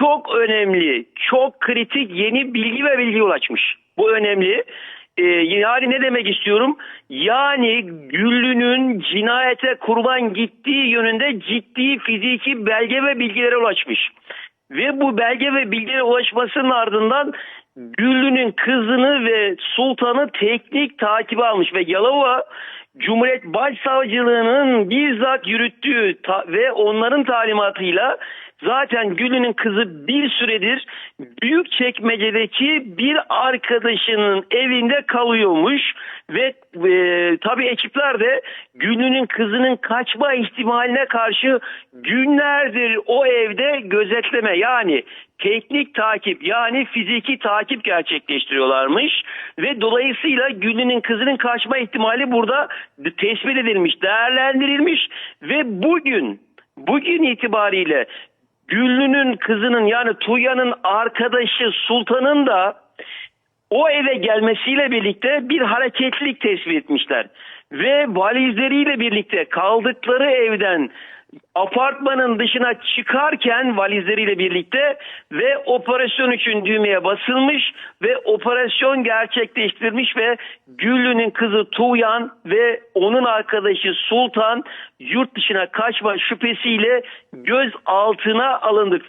çok önemli, çok kritik yeni bilgi ve bilgi ulaşmış. Bu önemli. Ee, yani ne demek istiyorum? Yani Güllü'nün cinayete kurban gittiği yönünde ciddi fiziki belge ve bilgilere ulaşmış. Ve bu belge ve bilgilere ulaşmasının ardından Güllü'nün kızını ve sultanı teknik takibe almış ve Yalova Cumhuriyet Başsavcılığı'nın bizzat yürüttüğü ve onların talimatıyla zaten Güllü'nün kızı bir süredir Büyükçekmece'deki bir arkadaşının evinde kalıyormuş. Ve e, tabii ekipler de Güllü'nün kızının kaçma ihtimaline karşı günlerdir o evde gözetleme yani teknik takip yani fiziki takip gerçekleştiriyorlarmış. Ve dolayısıyla Güllü'nün kızının kaçma ihtimali burada tespit edilmiş, değerlendirilmiş. Ve bugün bugün itibariyle Güllü'nün kızının yani Tuya'nın arkadaşı Sultan'ın da o eve gelmesiyle birlikte bir hareketlilik tespit etmişler. Ve valizleriyle birlikte kaldıkları evden apartmanın dışına çıkarken valizleriyle birlikte ve operasyon için düğmeye basılmış ve operasyon gerçekleştirilmiş ve Güllü'nün kızı Tuğyan ve onun arkadaşı Sultan yurt dışına kaçma şüphesiyle gözaltına alındık.